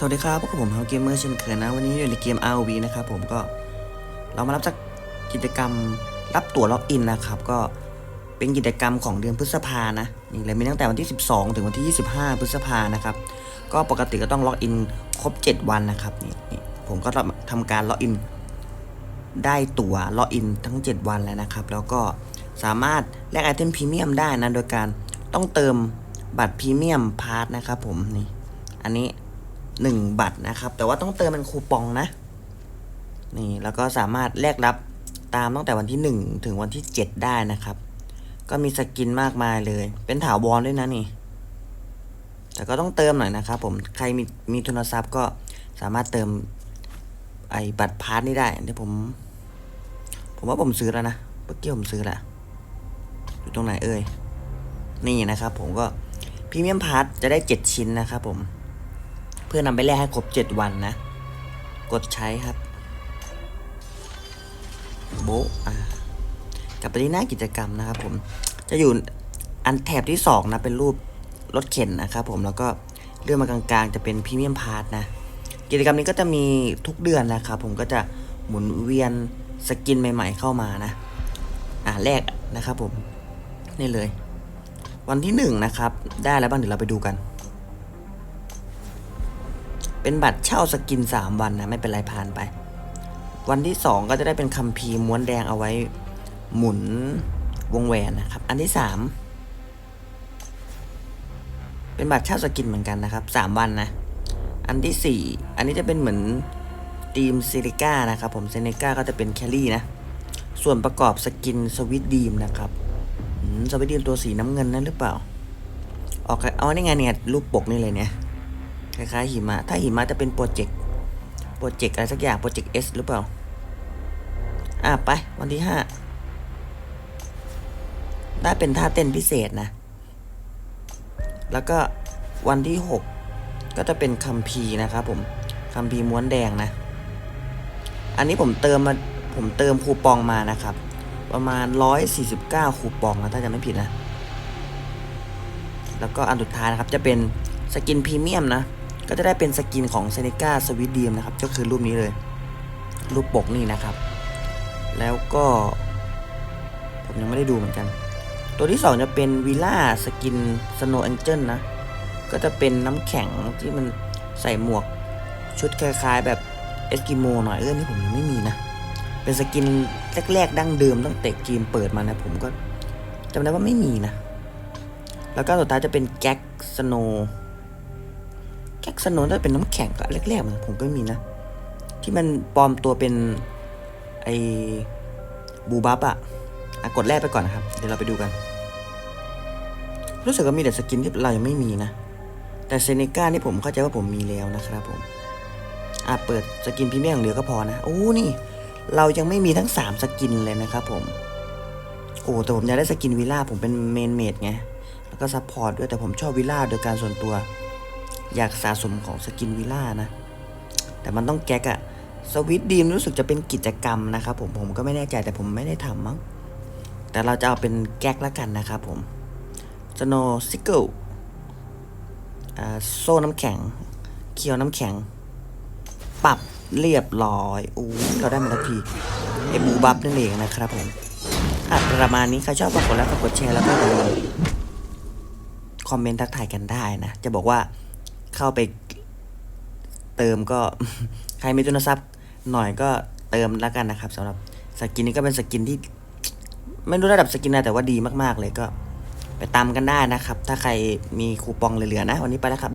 สวัสดีครับพวกบผมเฮาเกมเมอร์เช่นเคยนะ วันนี้อยู่ในเกม ROV นะครับผมก็เรามารับจากกิจกรรมรับตั๋วล็อกอินนะครับ ก็เป็นกิจกรรมของเดือนพฤษภานะนี่เลยมีตั้งแต่วันที่ 12 ถึงวันที่ 25 พฤษภานะครับ ก็ปกติก็ต้องล็อกอินครบ 7 วันนะครับนี่นี่ผมก็ทำการล็อกอินได้ตั๋วล็อกอินทั้ง 7 วันแล้วนะครับ แล้วก็สามารถแลกไอเทมพรีเมียมได้นะโดยการต้องเติมบัตรพรีเมียมพาร์ทนะครับผมนี่อันนี้ 1 บัตรนะครับ แต่ว่าต้องเติมเป็นคูปองนะ นี่แล้วก็สามารถแลกรับตามตั้งแต่วันที่ 1 ถึงวันที่ 7 ได้นะครับ ก็มีสกินมากมายเลย เป็นถาวรด้วยนะนี่ แต่ก็ต้องเติมหน่อยนะครับผมใครมีมีทุนทรัพย์ก็สามารถเติมไอ้บัตรพาร์ทนี่ได้เดี๋ยวผม ผมว่าผมซื้อแล้วนะเมื่อกี้ผมซื้อแล้วอยู่ตรงไหนเอ่ยนี่นะครับผมก็พรีเมียมพาร์ทจะได้ 7 ชิ้นนะครับผม เพื่อนำไปแลกให้ครบ 7 วันนะ กดใช้ครับ โบอ่ากลับไปที่หน้ากิจกรรมนะครับ ผม จะอยู่อันแถบที่ 2 นะ เป็นรูปรถเข็นนะครับผมแล้วก็เลื่อนมากลางๆ จะเป็นพรีเมียมพาร์ทนะ กิจกรรมนี้ก็จะมีทุกเดือนนะครับผมก็จะหมุนเวียนสกินใหม่ ๆ เข้ามานะ อ่าแรกนะครับผม นี่เลย วันที่หนึ่งนะครับ ได้แล้วบ้างเดี๋ยวเราไปดูกัน เป็นบัตรเช่าสกิน 3 วันนะไม่เป็นไรผ่านไป วันที่ 2 ก็จะได้เป็นคัมภีร์ม้วนแดงเอาไว้หมุนวงแหวนนะครับ อันที่ 3 เป็นบัตรเช่าสกินเหมือนกันนะครับ 3 วันนะ อันที่ 4 อันนี้จะเป็นเหมือนทีมเซริก้านะครับผมเซเนก้าก็จะเป็นแคลรี่นะ ส่วนประกอบสกินสวิตดีมนะครับสวิตดีมตัวสีน้ำเงินนั่นหรือเปล่าออกเอานี่ไงเนี่ยรูปปกนี่เลยเนี่ย คล้ายๆหิมะ ถ้าหิมะจะเป็นโปรเจกต์ โปรเจกต์อะไรสักอย่าง โปรเจกต์ S หรือเปล่า อะไป วันที่ห้าได้เป็นท่าเต้นพิเศษนะ แล้วก็วันที่หกก็จะเป็นคัมภีร์นะครับผม คัมภีร์ม้วนแดงนะ อันนี้ผมเติมมา ผมเติมคูปองมานะครับ ประมาณ 149 คูปองนะถ้าจะไม่ผิดนะ แล้วก็อันสุดท้ายนะครับจะเป็นสกินพรีเมียมนะ ก็จะได้เป็นสกินของเซเนกาสวิตดีมนะครับ ก็คือรูปนี้เลย รูปปกนี่นะครับ แล้วก็ ผมยังไม่ได้ดูเหมือนกัน ตัวที่ 2 จะเป็นวิล่าสกินสโนว์แองเจิลนะ ก็จะเป็นน้ำแข็งที่มันใส่หมวกชุดคล้ายๆ แบบเอสกิโมหน่อยเออนี่ผมยังไม่มีนะ เป็นสกินแรกๆ ดั้งเดิมตั้งแต่เกมเปิดมานะ ผมก็จำได้ว่าไม่มีนะ แล้วก็สุดท้ายจะเป็นแก๊กสโน แก๊กสโนน่าเป็นน้ำแข็งอะแรกๆมันผมก็มีนะ ที่มันปลอมตัวเป็นไอบูบับอะอะกดแรกไปก่อนนะครับ เดี๋ยวเราไปดูกัน รู้สึกว่ามีแต่สกินที่เรายังไม่มีนะ แต่เซเนก้านี่ผมเข้าใจว่าผมมีแล้วนะครับผมอะเปิดสกินพรีเมียมองเดียวก็พอนะโอ้นี่ เรายังไม่มีทั้ง 3 สกินเลยนะครับผม โอ้แต่ผมอยากได้สกินวิลล่าผมเป็นเมนเมดไงแล้วก็ซัพพอร์ตด้วยแต่ผมชอบวิลล่าโดยการส่วนตัว อยากสะสมของสกินวิล่านะ แต่มันต้องแก๊กอะสวิตดีมรู้สึกจะเป็นกิจกรรมนะครับผมผมก็ไม่แน่ใจแต่ผมไม่ได้ทำมั้งแต่เราจะเอาเป็นแก๊กแล้วกันนะครับผมสโนซิเกิลโซ่น้ำแข็ง เคียวน้ำแข็ง ปรับเรียบร้อยอู้เราได้มาแล้วทีไอ้บูบับนั่นเองนะครับผมอะประมาณนี้ใครชอบกดไลค์กดแชร์แล้วก็คอมเมนต์ทักทายกันได้นะ จะบอกว่า เข้าไปเติมก็ใครมีทุนทรัพย์หน่อยก็เติมแล้วกันนะครับสำหรับสกินนี้ก็เป็นสกินที่ ไม่รู้ระดับสกินนะแต่ว่าดีมากๆเลยก็ ไปตามกันได้นะครับ ถ้าใครมีคูปองเหลือๆนะ วันนี้ไปแล้วครับ